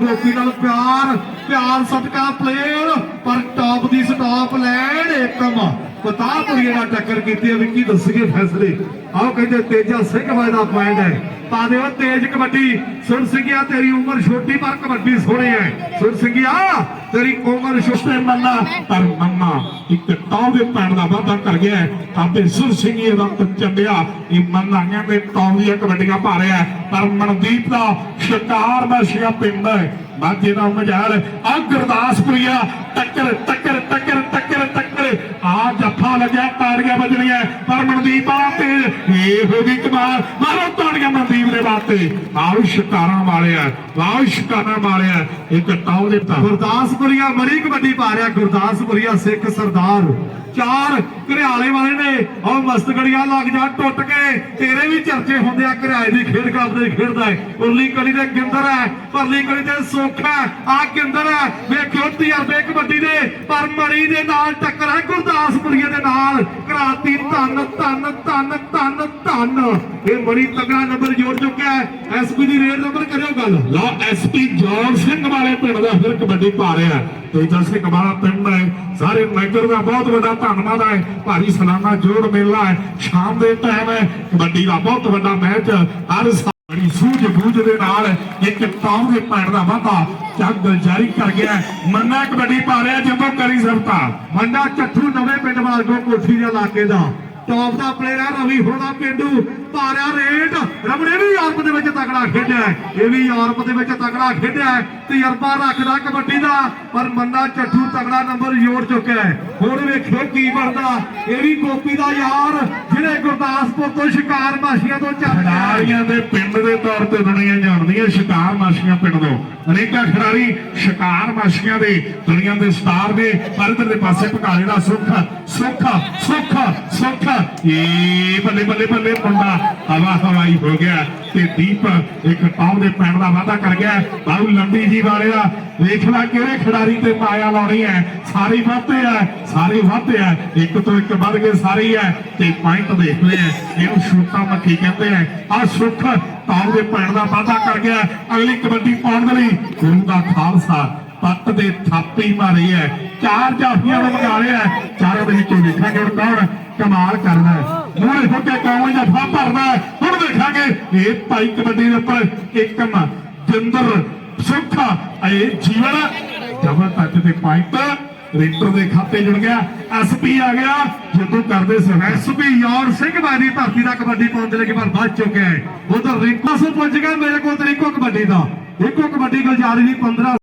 ਗੋਪੀ ਨਾਲ ਪਿਆਰ ਪਿਆਰ ਸਦਕਾ ਪਲੇਅਰ ਪਰ ਟੌਪ ਦੀ ਸਟਾਪ ਲੈਣ ਏਕਮ। ਪਤਾਪੁਰੀਏ ਨਾਲ ਟੱਕਰ ਕੀਤੀ ਹੈ ਵੀ ਕੀ ਦੱਸਗੇ ਫੈਸਲੇ। ਆਓ ਕਹਿੰਦੇ ਤੇਜਾ ਸਿੰਘ ਵਾਇਦਾ ਪੁਆਇੰਟ ਹੈ। ਪਾ ਦਿਓ, ਤੇਜ ਕਬੱਡੀ। ਸੁਣ ਸਿੰਘਿਆ ਤੇਰੀ ਉਮਰ ਛੋਟੀ ਪਰ ਕਬੱਡੀ ਸੋਹਣੀ ਹੈ। ਸੁਣ ਸਿੰਘਿਆ ਤੇਰੀ ਉਮਰ ਛੋਟੀ ਮੰਨਾ ਪਰ ਮੰਮਾ। ਇੱਕ ਟੌਪ ਦੇ ਪੈਣ ਦਾ ਵਾਅਦਾ ਕਰ ਗਿਆ ਹੈ। ਆਪੇ ਸੁਰ ਸਿੰਘੀ ਦਾ ਚੱਲਿਆ। ਇਹ ਮੰਨਾਂਆਂ ਦੇ ਟੌਪ ਦੀਆਂ ਕਬੱਡੀਆਂ ਪਾ ਰਿਹਾ ਪਰ ਮਨਦੀਪ ਦਾ ਸ਼ਿਕਾਰ ਦਾ ਸ਼ਿਆ ਪਿੰਡ ਹੈ। ਮਾਝੇ ਦਾ ਮਜਾਲ। ਆ ਗੁਰਦਾਸਪੁਰੀਆ ਟੱਕਰ ਟੱਕਰ ਟੱਕਰ ਟੱਕਰ ਆ ਲੱਗਿਆ ਤਾੜੀਆਂ ਵੱਜਣੀਆਂ ਪਰ ਮਨਦੀਪ ਆ ਤੇ ਇਹ ਹੋ ਗਈ ਕਮਾਲ। ਮਾਰੋ ਤਾੜੀਆਂ ਮਨਦੀਪ ਦੇ ਵਾਸਤੇ। ਆਉ ਸ਼ਿਕਾਰਾਂ ਵਾਲਿਆ ਆਉ ਸ਼ਿਕਾਰਾਂ ਵਾਲਿਆ ਇੱਕ ਟੌਪ ਦੇ ਤਾਂ। ਗੁਰਦਾਸਪੁਰੀਆ ਮਰੀ ਕਬੱਡੀ ਪਾ ਰਿਹਾ। ਗੁਰਦਾਸਪੁਰੀਆ ਸਿੱਖ ਸਰਦਾਰ। ਚਾਰ ਘਰਿਆਲੇ ਵਾਲੇ ਨੇ। ਉਹ ਮਸਤਗੜੀਆਂ ਲੱਗ ਜਾ, ਟੁੱਟ ਕੇ। ਤੇਰੇ ਵੀ ਚਰਚੇ ਹੁੰਦੇ ਆ। ਘਰਿਆਲੇ ਦੀ ਖੇਡ ਕਰਦੇ ਖੇਡਦਾ ਹੈ। ਉਰਲੀ ਕਲੀ ਦੇ ਗਿੰਦਰ ਹੈ। ਪਰਲੀ ਕਲੀ ਤੇ ਸੁੱਖ ਹੈ। ਆ ਗਿੰਦਰ ਹੈ। ਵੇਖਿਓ ਤਜਰਬੇ ਪਰ ਮਰੀ ਦੇ ਨਾਲ ਟੱਕਰ ਹੈ, ਗੁਰਦਾਸਪੁਰੀਏ ਦੇ ਨਾਲ। ਕਰਾਤੀ ਧੰਨ ਧੰਨ ਧੰਨ ਧੰਨ ਧੰਨ। ਇਹ ਮਰੀ ਤਗੜਾ ਨੰਬਰ ਜੋੜ ਚੁੱਕਿਆ ਹੈ। ਐਸਪੀ ਦੀ ਰੇਡ ਨੰਬਰ ਕਰਿਓ ਗੱਲ। ਲੋ ਐਸਪੀ ਜੋਰ ਸਿੰਘ ਵਾਲੇ ਪਿੰਡ ਦਾ ਫਿਰ ਕਬੱਡੀ ਪਾ ਰਿਹਾ ਤੇਜਾ ਸਿੰਘ ਵਾਲਾ ਪਿੰਡ ਹੈ। ਸਾਰੇ ਨਗਰ ਦਾ ਬਹੁਤ ਵੱਡਾ ਧੰਨਵਾਦ ਹੈ। ਭਾਰੀ ਸਲਾਨਾ ਜੋੜ ਮੇਲਾ ਹੈ। ਸ਼ਾਮ ਦੇ ਟਾਈਮ ਹੈ। ਕਬੱਡੀ ਦਾ ਬਹੁਤ ਵੱਡਾ ਮੈਚ ਹਰ ਬੜੀ ਸੂਝ ਬੂਝ ਦੇ ਨਾਲ ਇੱਕ ਟਾਉਂ ਦੇ ਪੈਣ ਦਾ ਵਾਧਾ ਚੱਗ ਜਾਰੀ ਕਰ ਗਿਆ ਮੰਨਾ ਕਬੱਡੀ ਪਾ ਰਿਹਾ ਜਦੋਂ ਕਰੀ ਸਰਤਾ ਮੰਡਾ ਚੱਠੂ ਨਵੇਂ ਪਿੰਡ ਵਾਲਗੋ ਕੋਠੀ ਦੇ ਇਲਾਕੇ ਦਾ। ਟੌਪ ਦਾ ਪਲੇਅਰ ਹੈ ਰਵੀ ਹੋਣਾ ਪਿੰਡੂ। ਭਾਰਿਆ ਰੇਟ। ਰਮਣੇ ਵੀ ਯੂਰਪ ਦੇ ਵਿੱਚ ਤਕੜਾ ਖੇਡਿਆ ਇਹ ਵੀ ਯੂਰਪ ਦੇ ਵਿੱਚ ਤਕੜਾ ਖੇਡਿਆ ਤਜਰਬਾ ਰੱਖਦਾ ਕਬੱਡੀ ਦਾ, ਪਰ ਮੰਨਾ ਚੱਠੂ ਤਕੜਾ ਨੰਬਰ ਜੋੜ ਚੁੱਕਿਆ ਹੈ। ਹੁਣ ਵੇਖਿਓ ਕੀ ਬਣਦਾ। ਇਹ ਵੀ ਗੋਪੀ ਦਾ ਯਾਰ ਜਿਹੜੇ ਗੁਰਦਾਸਪੁਰ ਸ਼ਿਕਾਰ ਮਾਸ਼ੀਆਂ ਤੋਂ ਖਿਡਾਰੀਆਂ ਦੇ ਪਿੰਡ ਦੇ ਤੌਰ ਤੇ ਦੁਨੀਆ ਜਾਣਦੀ ਹੈ ਸ਼ਿਕਾਰ ਮਾਸ਼ੀਆਂ ਪਿੰਡ ਤੋਂ। ਅਨੇਕਾਂ ਖਿਡਾਰੀ ਸ਼ਿਕਾਰ ਮਾਸ਼ੀਆਂ ਦੇ, ਦੁਨੀਆ ਦੇ ਸਟਾਰ ਦੇ ਪਰ ਇੱਧਰ ਪਾਸੇ ਭਕਾਲੇ ਦਾ ਸੁੱਖ ਸੁੱਖ ਸੁੱਖ ਸੁੱਖ। ਇਹ ਬੱਲੇ ਬੱਲੇ ਬੱਲੇ, ਮੁੰਡਾ ਹਵਾ ਹਵਾਈ ਹੋ ਗਿਆ। ਤੇ ਦੀਪ ਇੱਕ ਟਾਉ ਦੇ ਪੈਣ ਦਾ ਵਾਅਦਾ ਕਰ ਗਿਆ। ਬਾਹੂ ਲੰਬੀ ਜੀ ਦਾ, ਵੇਖ ਲੈ ਕਿਹੜੇ ਖਿਡਾਰੀ ਤੇ ਮਾਇਆ ਲਾਉਣੀ ਹੈ। ਸਾਰੇ ਵਾਧੇ ਆ, ਸਾਰੇ ਵਾਧੇ ਆ। ਇੱਕ ਤੋਂ ਇੱਕ ਵੱਧ ਕੇ ਸਾਰੇ ਹੈ ਤੇ ਪੁਆਇੰਟ ਦੇਖ ਲਿਆ। ਇਹਨੂੰ ਸ਼ੂਟਾ ਮੱਖੀ ਕਹਿੰਦੇ ਆ। ਆ ਸੁੱਖ ਟਾਉ ਦੇ ਪੈਣ ਦਾ ਵਾਅਦਾ ਕਰ ਗਿਆ। ਅਗਲੀ ਕਬੱਡੀ ਪਾਉਣ ਦੇ ਲਈ ਗੁਰੂ ਦਾ ਖਾਲਸਾ ਪੱਟ ਦੇ ਥਾਪੀ ਮਾਰੀ ਹੈ। ਚਾਰ ਜਾਫੀਆਂ ਨੂੰ ਮਗਾ ਲਿਆ ਚਾਰਾਂ ਦੇ ਵਿੱਚੋਂ ਦੇਖਾਂਗੇ ਹੁਣ ਕੌਣ ਕਮਾਲ ਕਰਦਾ ਮੂਹਰੇ ਹੋ ਕੇ ਕੌਣ ਜਫਾ ਭਰਦਾ ਹੁਣ ਦੇਖਾਂਗੇ ਇਹ ਭਾਈ ਕਬੱਡੀ ਦੇ ਉੱਪਰ ਏਕਮ ਜਿੰਦਰ ਸੁੱਖਾ ਇਹ ਜੀਵਨ ਜਬਰ ਤੱਕ ਦੇ ਪੁਆਇੰਟ ਰੇਟਰ ਦੇ ਖਾਤੇ ਜੁੜ ਗਿਆ ਐਸਪੀ ਆ ਗਿਆ। ਜਦੋਂ ਕਰਦੇ ਸੀ ਐਸਪੀ ਯੌਰ ਸਿੰਘ ਬਾਦੀ ਧਰਤੀ ਦਾ ਕਬੱਡੀ ਪਹੁੰਚ ਦੇ ਲਈ ਪਰ ਵੱਧ ਚੁੱਕਿਆ ਹੈ। ਉਧਰ ਰਿੰਕੂ ਸੋ ਪੁੱਜ ਗਿਆ, ਮੇਰੇ ਕੋਲ ਤੇ ਇੱਕੋ ਕਬੱਡੀ ਦਾ। ਇੱਕੋ ਕਬੱਡੀ ਗੁਲਜ਼ਾਰੀ ਦੀ 15